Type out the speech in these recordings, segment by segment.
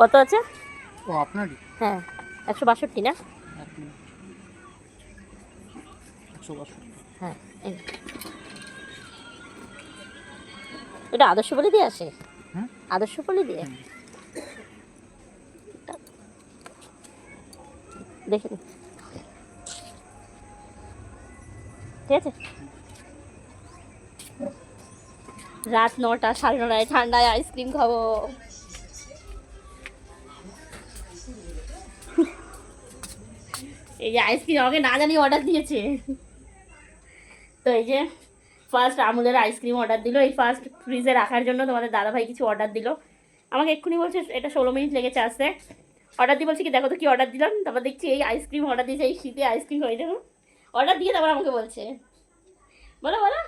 কত আছে? ও আপনারই? হ্যাঁ একশো বাষট্টি না? একশো বছর হ্যাঁ এটা আদর্শ বলে দিয়ে আসে? আদর্শ বলে দিয়ে? দেখে। ঠিক আছে? রাত নটা সাড়ে নটায় ঠান্ডায় আইসক্রিম খাব। এই যে আইসক্রিম আমাকে না জানি অর্ডার দিয়েছে। তো এই যে ফার্স্ট আমুলের আইসক্রিম অর্ডার দিল। এই ফার্স্ট ফ্রিজে রাখার জন্য তোমাদের দাদাভাই কিছু অর্ডার দিল। আমাকে এক্ষুনি বলছে এটা ষোলো মিনিট লেগেছে আসতে। অর্ডার দিয়ে বলছি কি দেখো তো কি অর্ডার দিলাম। তারপর দেখছি এই আইসক্রিম অর্ডার দিয়েছে এই শীতে আইসক্রিম হয়ে যাব অর্ডার দিয়ে তারপর আমাকে বলছে। বলো বলো।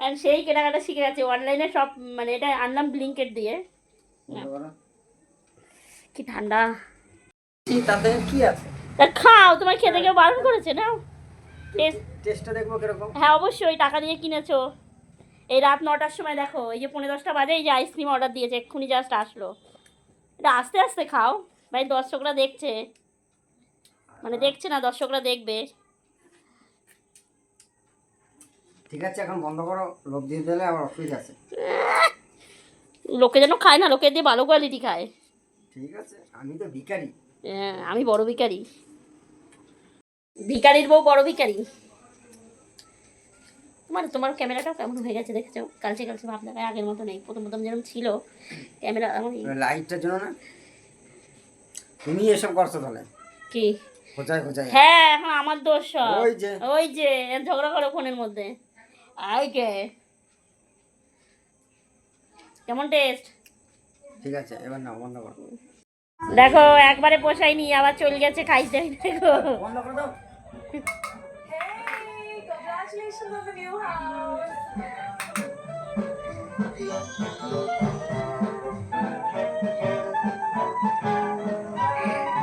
আর সেই কেনাকাটা শিখে গেছে। অনলাইনে সব মানে এটা আনলাম ব্লিঙ্কেট দিয়ে। কি ঠান্ডা। তাতে কি আছে? তা খাও তোমার খেতে কেউ বারণ করেছে? না টেস্ট টেস্টটা দেখব কীরকম। হ্যাঁ অবশ্যই টাকা দিয়ে কিনেছো। এই রাত নটার সময় দেখো এই যে পনেরো দশটা বাজে এই যে আইসক্রিম অর্ডার দিয়েছে এক্ষুনি জাস্ট আসলো। এটা আস্তে আস্তে খাও ভাই দর্শকরা দেখছে। মানে দেখছে না দর্শকরা দেখবে। ঠিক আছে এখন বন্ধ করো লোক দিয়ে দিলে আবার অসুবিধা আছে। লোকে যেন খায় না লোকে দিয়ে ভালো কোয়ালিটি খায়। ঠিক আছে আমি তো ভিখারি। হ্যাঁ, আমি বড় ভিখারি। ভিখারির বউ বড় ভিখারি। তোমার তোমার ক্যামেরাটা কেমন হয়ে গেছে দেখেছ? কালচে কালচে ভাব দেখায় আগের মতো নেই। প্রথম প্রথম যেরকম ছিল ক্যামেরা এই- লাইটটার জন্য না তুমি এসব করছ তাহলে? কি? খোঁজায় খোঁজায়। হ্যাঁ এখন আমার দোষ সব। ওই যে। ওই যে ঝগড়া করো ফোনের মধ্যে। আই কে? কেমন টেস্ট ঠিক আছে এবার না বন্ধ করো। দেখো একবারে পোষায়নি আবার চলে গেছে খাইতে দেখো বন্ধ করে দাও। Hey, congratulations on the new house.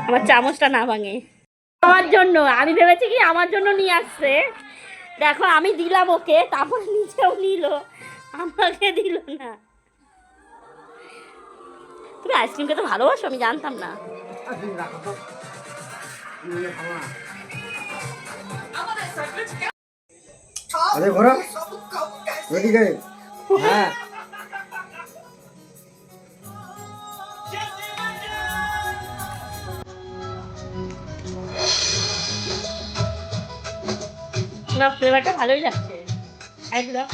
আমার চামচটা না ভাঙে। আমার জন্য আমি ভেবেছি কি আমার জন্য নিয়ে আসছে। দেখো আমি দিলাম ওকে তারপর নিজেও নিল। আমাকে দিল না। তুমি আইসক্রিম খেতে ভালোবাসো? আমি জানতাম না। আর রাখো তো। না। আরে ঘোরা ওইদিকে হ্যাঁ। না ফ্লেভারটা ভালোই লাগছে। একদম